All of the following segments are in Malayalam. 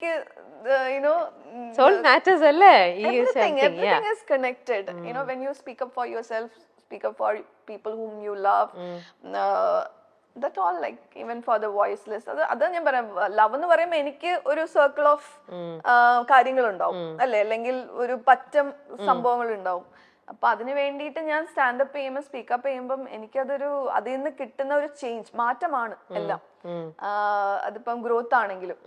you know soul മാറ്റേഴ്സ് അല്ലേ ഈ everything everything yeah. is connected you know when you speak up for yourself speak up for people whom you love uh, that all like even for the voiceless അത് അത് ഞാൻ പറയാം ലവ് എന്ന് പറയുമ്പോൾ എനിക്ക് ഒരു സർക്കിൾ ഓഫ് കാര്യങ്ങളുണ്ടാവും അല്ലെ അല്ലെങ്കിൽ ഒരു പറ്റം സംഭവങ്ങൾ ഉണ്ടാവും അപ്പൊ അതിനു വേണ്ടിയിട്ട് ഞാൻ സ്റ്റാൻഡപ്പ് ചെയ്യുമ്പോൾ സ്പീക്കപ്പ് ചെയ്യുമ്പം എനിക്കതൊരു അതിൽ നിന്ന് കിട്ടുന്ന ഒരു ചേഞ്ച് മാറ്റമാണ് എല്ലാം. അതിപ്പം ഗ്രോത്ത് ആണെങ്കിലും.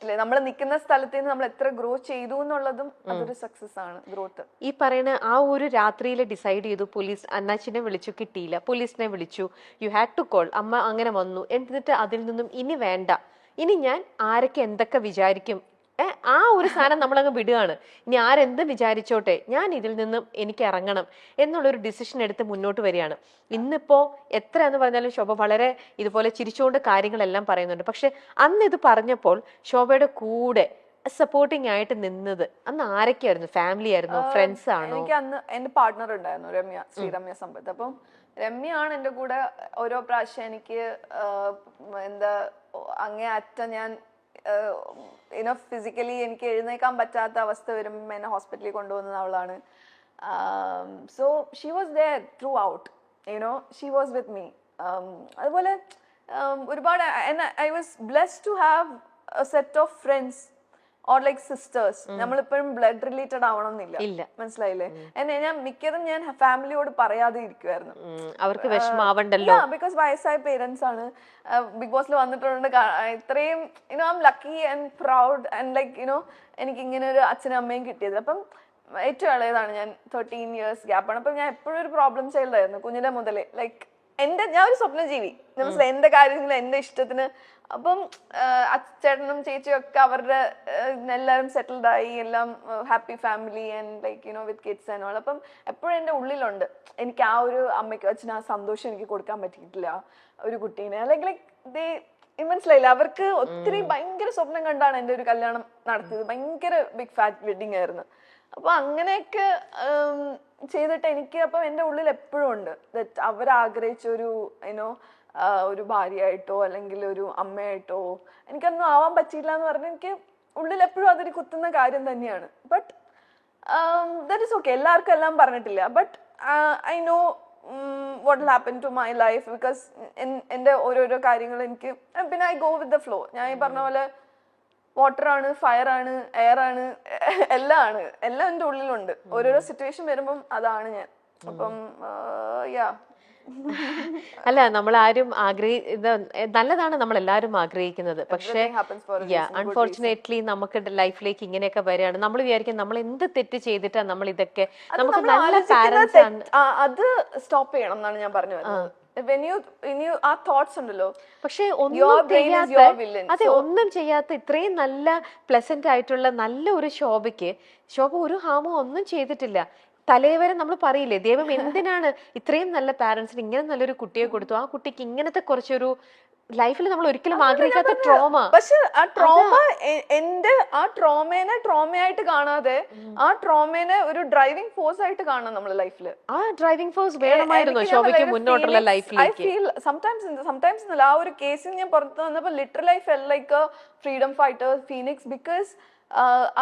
അല്ലെ? നമ്മൾ നിൽക്കുന്ന സ്ഥലത്ത് നിന്ന് നമ്മൾ എത്ര ഗ്രോ ചെയ്തു എന്നുള്ളതും അതൊരു സക്സസ് ആണ് ഗ്രോത്ത് ഈ പറയുന്ന ആ ഒരു രാത്രിയിൽ ഡിസൈഡ് ചെയ്തു പോലീസ് അന്നാച്ചിനെ വിളിച്ചു കിട്ടിയില്ല. പോലീസിനെ വിളിച്ചു. യു ഹാഡ് ടു കോൾ അമ്മ അങ്ങനെ വന്നു. എന്നിട്ട് അതിൽ നിന്നും ഇനി വേണ്ട. ഇനി ഞാൻ ആരൊക്കെ എന്തൊക്കെ വിചാരിക്കും ആ ഒരു സാധനം നമ്മളങ്ങ് വിടുകയാണ്. ഇനി ആരെന്ത് വിചാരിച്ചോട്ടെ ഞാൻ ഇതിൽ നിന്നും എനിക്ക് ഇറങ്ങണം എന്നുള്ളൊരു ഡിസിഷൻ എടുത്ത് മുന്നോട്ട് വരികയാണ്. ഇന്നിപ്പോ എത്ര എന്ന് പറഞ്ഞാലും ശോഭ വളരെ ഇതുപോലെ ചിരിച്ചുകൊണ്ട് കാര്യങ്ങളെല്ലാം പറയുന്നുണ്ട്. പക്ഷെ അന്ന് ഇത് പറഞ്ഞപ്പോൾ ശോഭയുടെ കൂടെ സപ്പോർട്ടിങ് ആയിട്ട് നിന്നത് അന്ന് ആരൊക്കെയായിരുന്നു? ഫാമിലി ആയിരുന്നു? ഫ്രണ്ട്സ് ആണോ? എനിക്ക് അന്ന് എന്റെ പാർട്ണർ ഉണ്ടായിരുന്നു രമ്യ ശ്രീരമ്യ സമ്പത്ത്. അപ്പം രമ്യയാണ് എന്റെ കൂടെ ഓരോ പ്രാവശ്യം എനിക്ക് എന്താ അങ്ങേ അറ്റ ഞാൻ ഇനോ ഫിസിക്കലി എനിക്ക് എഴുന്നേക്കാൻ പറ്റാത്ത അവസ്ഥ വരുമ്പോൾ എന്നെ ഹോസ്പിറ്റലിൽ കൊണ്ടുവന്നത് അവളാണ്. So she was there throughout you know she was with me അതുപോലെ ഒരുപാട് I was blessed to have a set of friends or like sisters നമ്മളിപ്പോഴും ബ്ലഡ് റിലേറ്റഡ് ആവണമെന്നില്ല. എന്നില്ല മനസ്സിലായില്ലേ? എന്നെ ഞാൻ മിക്കതും ഞാൻ ഫാമിലിയോട് പറയാതെ ഇരിക്കുമായിരുന്നു അവർക്ക് വിഷമാവണ്ടല്ലോ. ബിക്കോസ് വയസ്സായ പേരൻസ് ആണ്. ബിഗ് ബോസിൽ വന്നിട്ടുണ്ട്. ഇത്രയും you know I'm lucky and proud and like you know എനിക്ക് ഇങ്ങനെ ഒരു അച്ഛനും അമ്മയും കിട്ടിയത്. അപ്പം ഏറ്റവും ഇളയതാണ് ഞാൻ തേർട്ടീൻ ഇയേഴ്സ് ഗ്യാപ്പാണ് അപ്പം ഞാൻ എപ്പോഴും ഒരു പ്രോബ്ലം ചൈൽഡ് ആയിരുന്നു കുഞ്ഞിലെ മുതലേ. ലൈക്ക് എന്റെ ഞാൻ ഒരു സ്വപ്നജീവി. മനസ്സിലായി എന്റെ കാര്യങ്ങൾ എന്റെ ഇഷ്ടത്തിന്. അപ്പം അച്ഛനും ചേച്ചിയും ഒക്കെ അവരുടെ എല്ലാവരും സെറ്റിൽഡ് ആയി എല്ലാം happy family and like you know with kids and all അപ്പം എപ്പോഴും എന്റെ ഉള്ളിലുണ്ട്. എനിക്ക് ആ ഒരു അമ്മയ്ക്ക് അച്ഛന് ആ സന്തോഷം എനിക്ക് കൊടുക്കാൻ പറ്റിയിട്ടില്ല ഒരു കുട്ടീനെ. അല്ലെങ്കിൽ ലൈക്ക് ദേ മനസ്സിലായില്ല. അവർക്ക് ഒത്തിരി ഭയങ്കര സ്വപ്നം കണ്ടാണ് എന്റെ ഒരു കല്യാണം നടത്തിയത്. ഭയങ്കര ബിഗ് ഫാറ്റ് വെഡിങ് ആയിരുന്നു. അപ്പൊ അങ്ങനെയൊക്കെ ചെയ്തിട്ട് എനിക്ക് അപ്പം എന്റെ ഉള്ളിൽ എപ്പോഴും ഉണ്ട്. ദറ്റ് അവരാഗ്രഹിച്ച ഒരു യുനോ ഒരു ഭാര്യയായിട്ടോ അല്ലെങ്കിൽ ഒരു അമ്മയായിട്ടോ എനിക്കൊന്നും ആവാൻ പറ്റിയില്ല എന്ന് പറഞ്ഞാൽ എനിക്ക് ഉള്ളിൽ എപ്പോഴും അതൊരു കുത്തുന്ന കാര്യം തന്നെയാണ്. ബട്ട് ദറ്റ് ഇസ് ഓക്കെ എല്ലാവർക്കും എല്ലാം പറഞ്ഞിട്ടില്ല. But I know what happen to my life because എന്റെ ഓരോരോ കാര്യങ്ങൾ എനിക്ക് പിന്നെ I go with the flow ഞാൻ ഈ പറഞ്ഞ പോലെ വാട്ടർ ആണ് ഫയർ ആണ് എയർ ആണ് എല്ലാം ആണ് എല്ലാം എന്റെ ഉള്ളിലുണ്ട്. ഓരോരോ സിറ്റുവേഷൻ വരുമ്പം അതാണ് ഞാൻ. അപ്പം യാ അല്ല നമ്മൾ ആരും ആഗ്രഹി നല്ലതാണ് നമ്മൾ എല്ലാവരും ആഗ്രഹിക്കുന്നത് പക്ഷേ അൺഫോർച്ചുനേറ്റ്ലി നമുക്ക് ലൈഫിലേക്ക് ഇങ്ങനെയൊക്കെ വരികയാണ്. നമ്മൾ വിചാരിക്കും നമ്മൾ എന്ത് തെറ്റ് ചെയ്തിട്ടാണ് നമ്മൾ ഇതൊക്കെ നമുക്ക് നല്ല പാരന്റ്സ് ആണ്. അത് സ്റ്റോപ്പ് ചെയ്യണം എന്നാണ് ഞാൻ പറഞ്ഞു വരുന്നത്. വെൻ യു ഇൻ യു ആ തോട്ട്സ് ഉണ്ടല്ലോ. പക്ഷേ Your ഒന്നും brain is ചെയ്യാത്ത your villain. അതെ ഒന്നും ചെയ്യാത്ത ഇത്രയും നല്ല പ്ലസന്റ് ആയിട്ടുള്ള നല്ല ഒരു ശോഭയ്ക്ക് ശോഭ ഒരു ഹാമോ ഒന്നും ചെയ്തിട്ടില്ല. തലേവരെ നമ്മൾ പറയില്ലേ ദൈവം എന്തിനാണ് ഇത്രയും നല്ല പാരന്റ്സിന് ഇങ്ങനെ നല്ലൊരു കുട്ടിയെ കൊടുത്തു? ആ കുട്ടിക്ക് ഇങ്ങനത്തെ കുറച്ചൊരു ലൈഫിൽ നമ്മൾ ഒരിക്കലും ആഗ്രഹിക്കാത്ത ട്രോമ. പക്ഷെ ആ ട്രോമ എന്റെ ആ ട്രോമേനെ ട്രോമയായിട്ട് കാണാതെ ആ ട്രോമേനെ ഒരു ഡ്രൈവിംഗ് ഫോഴ്സ് ആയിട്ട് കാണാം നമ്മൾ ലൈഫിൽ ആ ഡ്രൈവിംഗ് ഫോഴ്സ് വേണമായിരുന്നു ശോഭയ്ക്ക് മുന്നോട്ടുള്ള ഐ ലൈഫിലേക്ക്. ഫീൽ സംടൈംസ് സംടൈംസ് ആ ഒരു കേസിൽ ഞാൻ പുറത്ത് വന്നപ്പോൾ literal I fell like freedom fighter phoenix because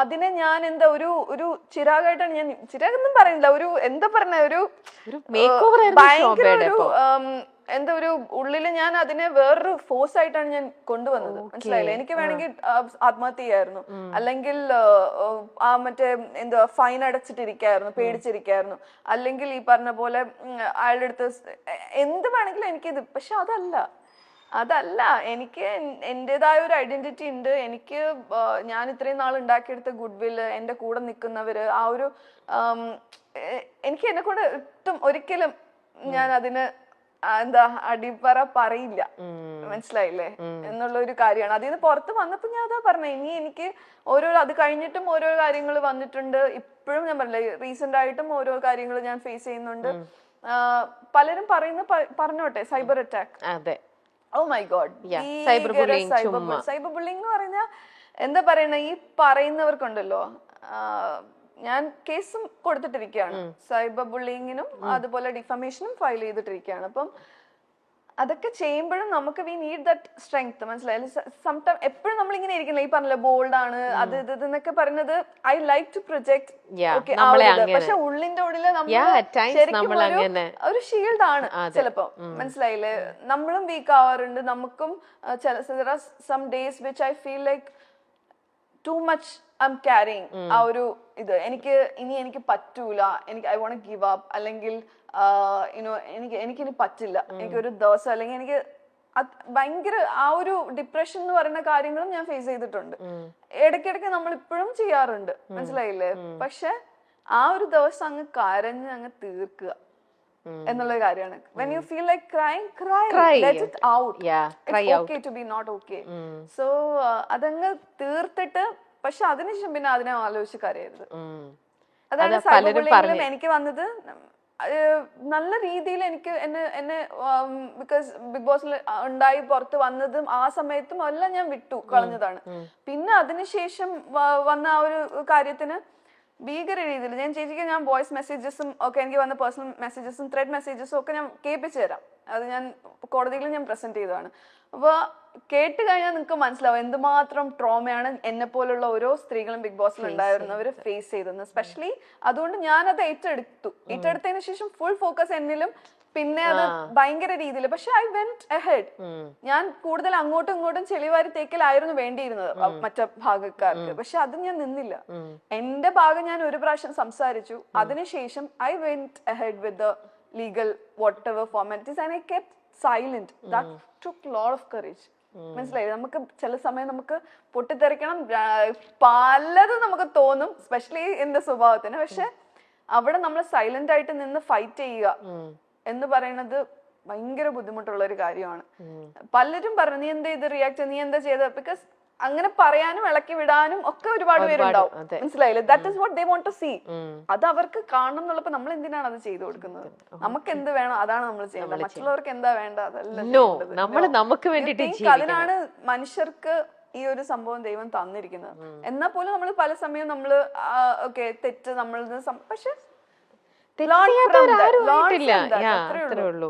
അതിനെ ഞാൻ എന്താ ഒരു ഒരു ചിരാഗായിട്ടാണ് ഞാൻ ചിരാഗ് ഒന്നും പറയുന്നില്ല ഒരു എന്താ പറഞ്ഞ ഒരു ഭയങ്കര ഒരു എന്താ ഒരു ഉള്ളിൽ ഞാൻ അതിനെ വേറൊരു ഫോഴ്സ് ആയിട്ടാണ് ഞാൻ കൊണ്ടുവന്നത്. മനസ്സിലായില്ലേ? എനിക്ക് വേണമെങ്കിൽ ആത്മഹത്യ ചെയ്യായിരുന്നു അല്ലെങ്കിൽ ആ, മറ്റേ എന്താ ഫൈൻ അടച്ചിട്ടിരിക്കായിരുന്നു പേടിച്ചിരിക്കായിരുന്നു. അല്ലെങ്കിൽ ഈ പറഞ്ഞ പോലെ അയാളുടെ അടുത്ത് എന്ത് വേണമെങ്കിലും എനിക്കിത് പക്ഷെ അതല്ല. അതല്ല. എനിക്ക് എന്റെതായ ഒരു ഐഡന്റിറ്റി ഉണ്ട്. എനിക്ക് ഞാൻ ഇത്രയും നാൾ ഉണ്ടാക്കിയെടുത്ത ഗുഡ് വില്ല് എന്റെ കൂടെ നിൽക്കുന്നവര് ആ ഒരു എനിക്ക് എന്നെ കൂടെ ഒട്ടും ഒരിക്കലും ഞാൻ അതിന് എന്താ അടിപ്പറ പറയില്ല. മനസ്സിലായില്ലേ? എന്നുള്ള ഒരു കാര്യമാണ്. അതിൽ നിന്ന് പുറത്ത് വന്നപ്പോ ഞാൻ അതാ പറഞ്ഞ ഇനി എനിക്ക് ഓരോ അത് കഴിഞ്ഞിട്ടും ഓരോ കാര്യങ്ങൾ വന്നിട്ടുണ്ട്. ഇപ്പോഴും ഞാൻ പറഞ്ഞില്ല റീസെന്റ് ആയിട്ടും ഓരോ കാര്യങ്ങൾ ഞാൻ ഫേസ് ചെയ്യുന്നുണ്ട്. പലരും പറയുന്ന പറഞ്ഞോട്ടെ സൈബർ അറ്റാക്ക് അതെ. ഓ my god cyber. Cyber bullying എന്ന് പറഞ്ഞാൽ എന്താ പറയണ ഈ പറയുന്നവർക്കുണ്ടല്ലോ ഞാൻ കേസും കൊടുത്തിട്ടിരിക്കുകയാണ്. സൈബർ ബുള്ളിങ്ങിനും അതുപോലെ ഡിഫമേഷനും ഫയൽ ചെയ്തിട്ടിരിക്കുകയാണ്. അപ്പം അതൊക്കെ ചെയ്യുമ്പോഴും നമുക്ക് വി നീഡ് ദറ്റ് സ്ട്രെങ്ത് മനസ്സിലായി? സംടൈം എപ്പോഴും നമ്മൾ ഇങ്ങനെ ഇരിക്കില്ല ഈ പറഞ്ഞില്ല ബോൾഡ് ആണ് അത് ഇത് എന്നൊക്കെ പറയുന്നത് ഐ ലൈക്ക് ടു പ്രൊജക്ട്. പക്ഷെ ഉള്ളിന്റെ ഉള്ളിൽ നമ്മൾ ഒരു- ഷീൽഡ് ആണ്. ചിലപ്പോ. മനസ്സിലായില്ലേ? നമ്മളും വീക്ക് ആവാറുണ്ട്. നമുക്കും ചില some days which I feel like too much I'm carrying ആ ഒരു ഇത്. എനിക്ക് ഇനി എനിക്ക് പറ്റൂല. എനിക്ക് ഐ വോണ്ട് ഗിവ് അപ്പ് അല്ലെങ്കിൽ യുനോ എനിക്ക് എനിക്കിനി പറ്റില്ല. എനിക്കൊരു ദിവസം അല്ലെങ്കിൽ എനിക്ക് ഭയങ്കര ആ ഒരു ഡിപ്രഷൻ എന്ന് പറയുന്ന കാര്യങ്ങളും ഞാൻ ഫേസ് ചെയ്തിട്ടുണ്ട്. ഇടയ്ക്കിടയ്ക്ക് നമ്മൾ ഇപ്പോഴും ചെയ്യാറുണ്ട് മനസ്സിലായില്ലേ? പക്ഷെ ആ ഒരു ദിവസം അങ്ങ് കരഞ്ഞ് അങ്ങ് തീർക്കുക എന്നുള്ള കാര്യമാണ്. When you feel like crying cry Cry. Let it out. Okay to be not okay so അതങ്ങ് തീർത്തിട്ട് പക്ഷെ അതിനുശേഷം പിന്നെ അതിനെ ആലോചിച്ച് കരയരുത്. അതായത് അതാണ് അത് പലരും cyberbullying ലും എനിക്ക് വന്നത്. നല്ല രീതിയിൽ എനിക്ക് എന്നെ എന്നെ ബിക്കോസ് ബിഗ് ബോസിൽ ഉണ്ടായി പുറത്ത് വന്നതും ആ സമയത്തും എല്ലാം ഞാൻ വിട്ടു കളഞ്ഞതാണ്. പിന്നെ അതിനുശേഷം വന്ന ആ ഒരു കാര്യത്തിന് ഭീകര രീതിയിൽ ഞാൻ ചേച്ചിക്ക് ഞാൻ വോയിസ് മെസ്സേജസും ഒക്കെ എനിക്ക് വന്ന പേഴ്സണൽ മെസ്സേജസും ത്രെഡ് മെസ്സേജസും ഒക്കെ ഞാൻ കേൾപ്പിച്ചു തരാം. അത് ഞാൻ കോടതിയിൽ ഞാൻ പ്രസന്റ് ചെയ്തതാണ്. അപ്പോൾ കേട്ട് കഴിഞ്ഞാൽ നിങ്ങൾക്ക് മനസ്സിലാവും എന്തുമാത്രം ട്രോമയാണ് എന്നെ പോലുള്ള ഓരോ സ്ത്രീകളും ബിഗ് ബോസിൽ ഉണ്ടായിരുന്നവർ ഫേസ് ചെയ്തത്. സ്പെഷ്യലി അതുകൊണ്ട് ഞാൻ അത് ഏറ്റെടുത്തു ഏറ്റെടുത്തതിന് ശേഷം ഫുൾ ഫോക്കസ് എന്നിലും പിന്നെ അത് ഭയങ്കര രീതിയിൽ പക്ഷെ ഐ വെന്റ് എഹെഡ് ഞാൻ കൂടുതൽ അങ്ങോട്ടും ഇങ്ങോട്ടും ചെളിവാരി തേക്കലായിരുന്നു വേണ്ടിയിരുന്നത് മറ്റേ മറ്റു ഭാഗക്കാർക്ക്. പക്ഷെ അത് ഞാൻ നിന്നില്ല. എന്റെ ഭാഗം ഞാൻ ഒരു പ്രാവശ്യം സംസാരിച്ചു. അതിനുശേഷം I went ahead with the legal whatever formalities and I kept silent that took lot of courage മനസ്സിലായി? നമുക്ക് ചില സമയം നമുക്ക് പൊട്ടിത്തെറിക്കണം. പലതും നമുക്ക് തോന്നും സ്പെഷ്യലി എന്റെ സ്വഭാവത്തിന്. പക്ഷെ അവിടെ നമ്മൾ സൈലന്റ് ആയിട്ട് നിന്ന് ഫൈറ്റ് ചെയ്യുക എന്ന് പറയുന്നത് ഭയങ്കര ബുദ്ധിമുട്ടുള്ള ഒരു കാര്യമാണ് പലരും പറഞ്ഞു നീ എന്താ ഇത് റിയാക്ട് നീ എന്താ ചെയ്തത്? ബിക്കോസ് അങ്ങനെ പറയാനും ഇളക്കി വിടാനും ഒക്കെ ഒരുപാട് പേരുണ്ടാവും. മനസ്സിലായില്ലേ? That is what they want to see അത് അവർക്ക് കാണണം എന്നുള്ളപ്പോ നമ്മൾ എന്തിനാണ് അത് ചെയ്തു കൊടുക്കുന്നത്? നമുക്ക് എന്ത് വേണം അതാണ് നമ്മൾ ചെയ്യുന്നത് മറ്റുള്ളവർക്ക് എന്താ വേണ്ട അതല്ല ചെയ്യേണ്ടത്. നമുക്ക്. അതിനാണ് മനുഷ്യർക്ക് ഈ ഒരു സംഭവം ദൈവം തന്നിരിക്കുന്നത്. എന്നാൽ പോലും നമ്മൾ പല സമയം നമ്മൾ ഓക്കെ തെറ്റ് നമ്മൾ പക്ഷെ. അത്രേ. ഉള്ളൂ.